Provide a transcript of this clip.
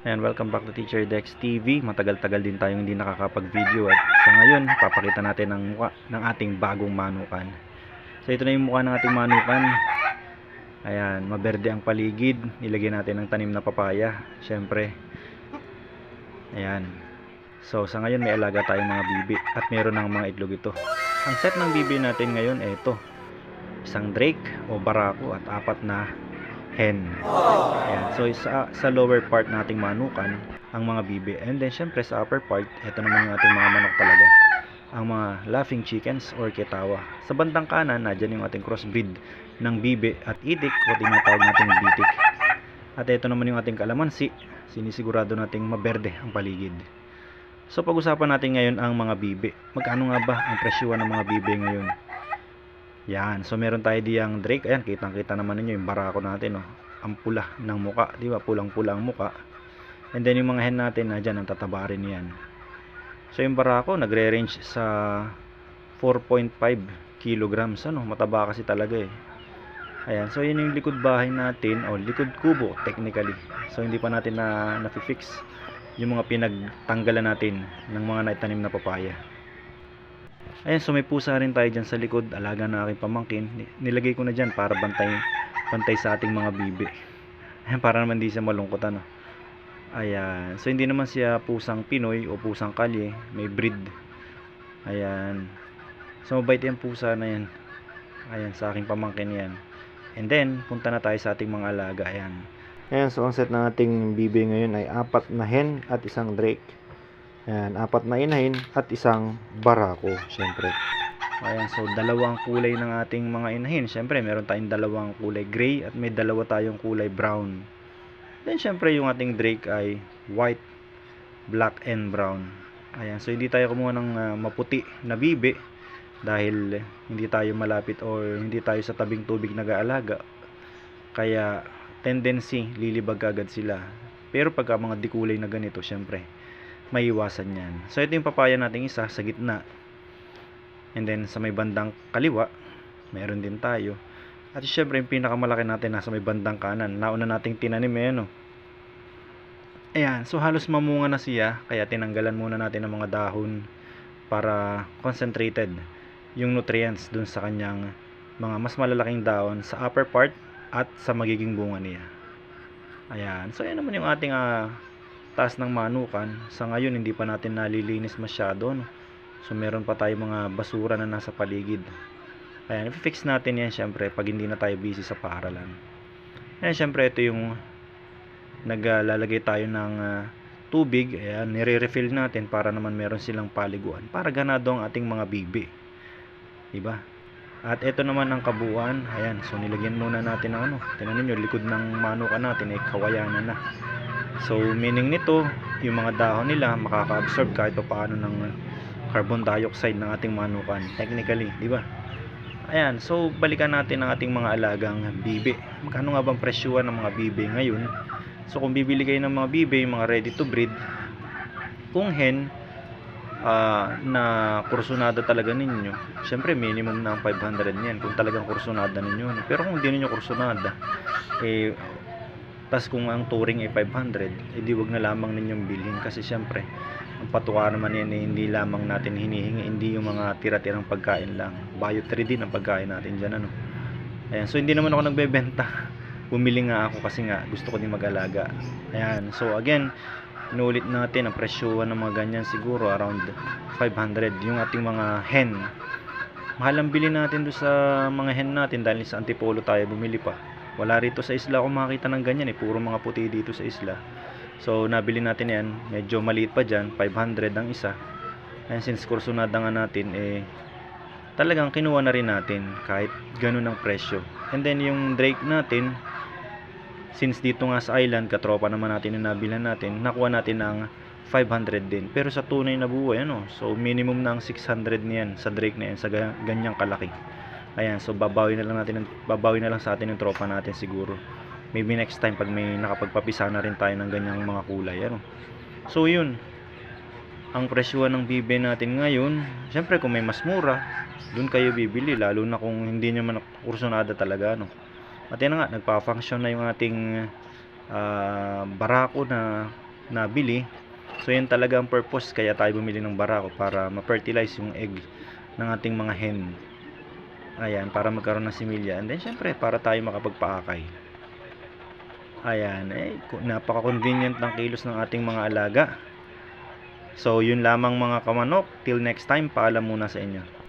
Ayan, welcome back to Teacher Dex TV. Matagal-tagal din tayong hindi nakakapag-video at sa ngayon, papakita natin ang mukha ng ating bagong manukan. So ito na yung mukha ng ating manukan. Ayan, maberde ang paligid. Nilagyan natin ng tanim na papaya. Siyempre. Ayan. So sa ngayon may alaga tayong mga bibi at meron ng mga itlog ito. Ang set ng bibi natin ngayon ay ito. Isang drake o barako at apat na hen. Ayan. So sa, sa lower part nating manukan, ang mga bibi. And then syempre sa upper part, ito naman yung ating mga manok talaga. Ang mga laughing chickens or ketawa. Sa bandang kanan, nadyan yung ating crossbreed ng bibi at itik o tinatawag nating bitik. At ito naman yung ating kalamansi. Sinisigurado nating maberde ang paligid. So pag-usapan natin ngayon ang mga bibi. Magkano nga ba ang presyuhan ng mga bibi ngayon? Yan. So meron tayo diyang Drake. Ayan, kitang-kita naman ninyo yung barako natin, oh. Ang pula ng muka, 'di ba? Pulang-pula ang muka. And then yung mga hen natin, na diyan ang tataba rin 'yan. So yung barako nagre-range sa 4.5 kilograms ano, mataba kasi talaga eh. Ayan, so yun yung likod bahay natin o likod kubo technically. So hindi pa natin na na-fix yung mga pinagtanggalan natin ng mga naitanim na papaya. Ayan, so may pusa rin tayo dyan sa likod, alaga na aking pamangkin. Ni- Nilagay ko na dyan para bantay, bantay sa ating mga bibi. Ayan, para naman di siya malungkot ano. Ayan, so hindi naman siya pusang Pinoy o pusang kalye, may breed. Ayan. So mabait yung pusa na yan. Ayan, sa aking pamangkin yan. And then, punta na tayo sa ating mga alaga. Ayan. Ayan, so ang set ng ating bibi ngayon ay apat na hen at isang drake. Ayan, apat na inahin at isang barako, syempre. Ayan, so dalawang kulay ng ating mga inahin. Syempre, meron tayong dalawang kulay gray at may dalawa tayong kulay brown. Then, syempre, yung ating drake ay white, black, and brown. Ayan, so hindi tayo kumuha ng ah, maputi na bibi dahil hindi tayo malapit or hindi tayo sa tabing tubig nag-aalaga. Kaya, tendency, lilibag agad sila. Pero pagka mga dikulay na ganito, syempre, maiwasan yan. So, ito yung papaya nating isa sa gitna. And then, sa may bandang kaliwa, meron din tayo. At syempre, yung pinakamalaki natin nasa may bandang kanan. Nauna nating tinanim eh, no? Ayan, so halos mamunga na siya. Kaya tinanggalan muna natin ng mga dahon para concentrated yung nutrients dun sa kanyang mga mas malalaking dahon sa upper part at sa magiging bunga niya. Ayan, so yan naman yung ating ah, taas ng manukan. Sa ngayon, hindi pa natin nalilinis masyado. No? So, meron pa tayo mga basura na nasa paligid. Ayan, i-fix natin yan syempre pag hindi na tayo busy sa paaralan. Ayan, syempre ito yung naglalagay tayo ng ah, tubig. Ayan, nire-refill natin para naman meron silang paliguan. Para ganado ang ating mga bibi. Diba? At ito naman ang kabuuan. Ayan, so nilagyan muna natin ng ano. Tingnan niyo likod ng manukan natin ay kawayanan na. So, meaning nito, yung mga dahon nila makaka-absorb kahit pa paano ng carbon dioxide ng ating manukan. Technically, di ba? Ayan, so balikan natin ang ating mga alagang bibi. Magkano nga bang presyuhan ng mga bibi ngayon? So, kung bibili kayo ng mga bibi, mga ready to breed, kung hen, ah, na kursunada talaga ninyo, syempre minimum na ang 500 niyan kung talagang kursunada ninyo. Pero kung hindi ninyo kursunada, eh, tas kung ang touring ay 500, edi wag na lamang ninyong bilhin kasi syempre ang patuwa naman yan eh, hindi lamang natin hinihingi, hindi yung mga tira-tirang pagkain lang. Bio 3 din ang pagkain natin dyan, ano. Ayan, so hindi naman ako nagbebenta. Bumili nga ako kasi nga gusto ko din mag-alaga. Ayan, so again, inulit natin ang presyuhan ng mga ganyan siguro around 500 yung ating mga hen. Mahal ang bili natin do sa mga hen natin dahil sa Antipolo tayo bumili pa. Wala rito sa isla akong makakita ng ganyan eh, puro mga puti dito sa isla. So, nabili natin yan. Medyo maliit pa dyan. 500 ang isa. And since kursunada nga natin, eh, talagang kinuha na rin natin kahit ganun ang presyo. And then, yung Drake natin, since dito nga sa island, katropa naman natin na nabilan natin, nakuha natin ng 500 din. Pero sa tunay na buhay, ano, so minimum ng 600 niyan sa Drake na yan, sa ga- ganyang kalaki. Ayan, so babawi na lang natin, babawi na lang sa atin yung tropa natin siguro maybe next time pag may nakapagpapisa na rin tayo ng ganyang mga kulay ano so yun ang presyuhan ng bibe natin ngayon syempre kung may mas mura dun kayo bibili lalo na kung hindi nyo man kursunada talaga ano at yan nga nagpa-function na yung ating ah, barako na nabili. So yun talaga ang purpose kaya tayo bumili ng barako para ma-fertilize yung egg ng ating mga hen. Ayan, para magkaroon ng similya. And then syempre para tayo makapagpaakay. Ayan, eh napaka-convenient ng kilos ng ating mga alaga. So yun lamang mga kamanok. Till next time, paalam muna sa inyo.